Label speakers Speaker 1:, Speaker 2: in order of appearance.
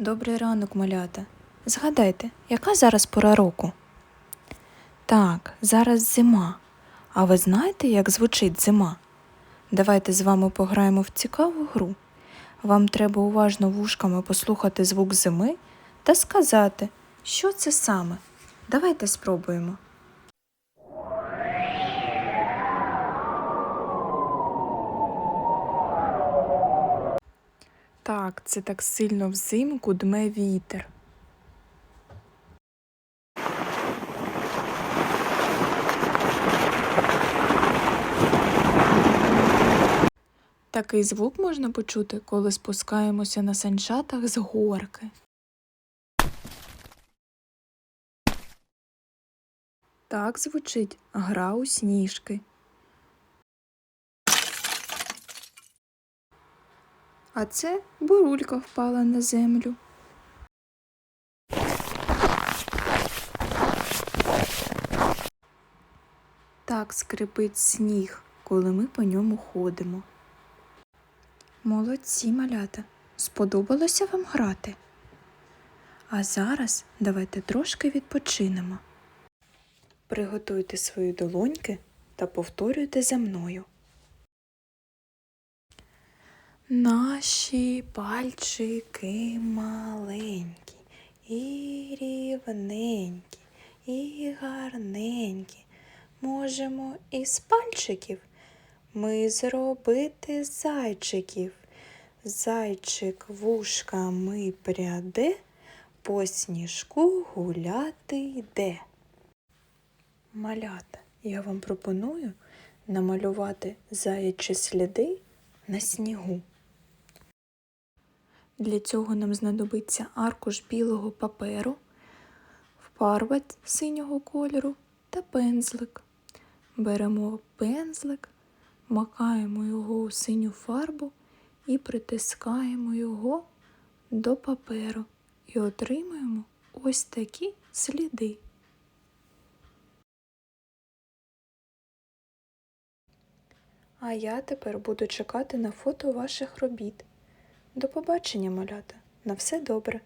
Speaker 1: Добрий ранок, малята. Згадайте, яка зараз пора року? Так, зараз зима. А ви знаєте, як звучить зима? Давайте з вами пограємо в цікаву гру. Вам треба уважно вушками послухати звук зими та сказати, що це саме. Давайте спробуємо. Так, це так сильно взимку дме вітер. Такий звук можна почути, коли спускаємося на санчатах з горки. Так звучить гра у сніжки. А це бурулька впала на землю. Так скрипить сніг, коли ми по ньому ходимо. Молодці, малята, сподобалося вам грати? А зараз давайте трошки відпочинемо. Приготуйте свої долоньки та повторюйте за мною. Наші пальчики маленькі, і рівненькі, і гарненькі. Можемо із пальчиків ми зробити зайчиків. Зайчик вушками пряде, по сніжку гуляти йде. Малята, я вам пропоную намалювати заячі сліди на снігу. Для цього нам знадобиться аркуш білого паперу, фарба синього кольору та пензлик. Беремо пензлик, макаємо його у синю фарбу і притискаємо його до паперу і отримуємо ось такі сліди. А я тепер буду чекати на фото ваших робіт. До побачення, малята. На все добре.